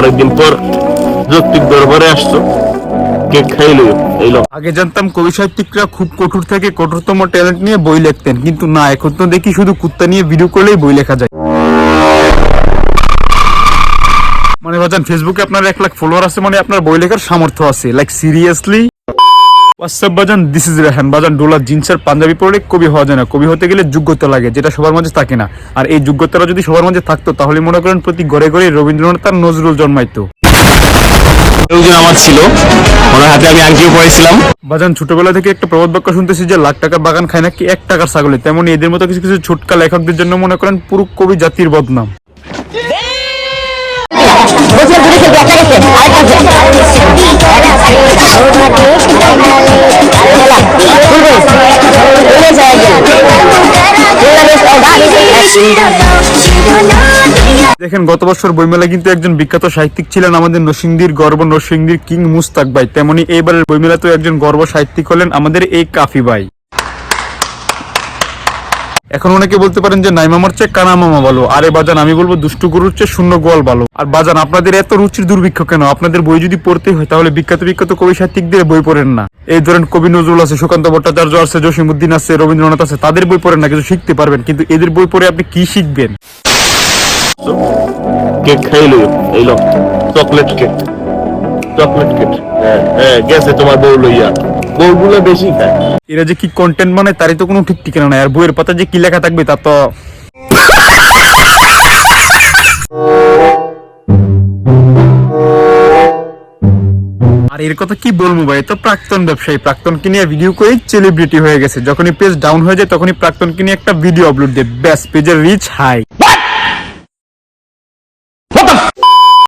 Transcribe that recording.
অনেকদিন পর যৌক্তিক দরবারে আসছো। কেক আগে জানতাম কবি সাহিত্যিকরা খুব কঠোর থেকে কঠোরতম ট্যালেন্ট নিয়ে বই লিখতেন, কিন্তু না, এখন তো দেখি শুধু কুত্তা নিয়ে ভিডিও করলেই বই লেখা যায়। মানে বাজান ফেসবুকে আপনার এক লাখ ফলোয়ার আছে মানে আপনার বই লেখার সামর্থ্য আছে। লাইক সিরিয়াসলি হোয়াটসঅ্যাপ বাজান দিস ইজ রেহান বাজান ডোলা জিন্সের পাঞ্জাবি পরে কবি হওয়া যায় না। কবি হতে গেলে যোগ্যতা লাগে যেটা সবার মাঝে থাকে না। আর এই যোগ্যতাটা যদি সবার মাঝে থাকতো তাহলে মনে করেন প্রতি ঘরে ঘরে রবীন্দ্রনাথ আর নজরুল জন্মাইতো। আমার ছিল। ওনার হাতে আমি আংটিও পড়েছিলাম বাজান ছোটবেলা থেকে একটা প্রবাদ বাক্য শুনতেছি যে লাখ টাকার বাগান খায় নাকি এক টাকার ছাগলে? তেমন এদের মতো কিছু কিছু ছোটকা লেখকদের জন্য মনে করেন পুরো কবি জাতির বদনাম। দেখেন, গত বছর বইমেলা কিন্তু একজন বিখ্যাত সাহিত্যিক ছিলেন আমাদের নরসিংদীর গর্ব নরসিংদীর কিং মুস্তাক ভাই। তেমনি এইবারের বইমেলাতেও একজন গর্ব সাহিত্যিক হলেন আমাদের এই কাফি ভাই। এখন অনেকে বলতে পারেন যে নাই মামার চেয়ে কানা মামা ভালো। আরে বাজান, আমি বলব দুষ্টু গরুর চেয়ে শূন্য গোয়াল ভালো। আর বাজান, আপনাদের এত রুচির দুর্ভিক্ষ কেন? আপনাদের বই যদি পড়তে হয়, তাহলে বিখ্যাত বিখ্যাত কবি সাহিত্যিকদের বই পড়েন না। এই ধরেন কবি নজরুল আছে, সুকান্ত ভট্টাচার্য আছে জসিমুদ্দিন আছে, রবীন্দ্রনাথ আছে, তাদের বই পড়েন না কিছু শিখতে পারবেন। কিন্তু এদের বই পড়ে আপনি কি শিখবেন? কেক খাইলো এই চকলেট কেক চকলেট কেক। হ্যাঁ হ্যাঁ গেছে তোমার বউ লইয়া। বউগুলো বেশি খায়। এরা যে কি কন্টেন্ট মানে তারই তো কোনো ঠিক ঠিকানা নাই। আর বইয়ের পাতা যে কি লেখা থাকবে তা তো আর এর কথা কি বলব ভাই? তো প্রাক্তন ব্যবসায়ী। প্রাক্তনকে নিয়ে ভিডিও করে সেলিব্রিটি হয়ে গেছে। যখনই পেজ ডাউন হয়ে যায়, তখনই প্রাক্তনকে নিয়ে একটা ভিডিও আপলোড দেয় ব্যাস পেজের রিচ হাই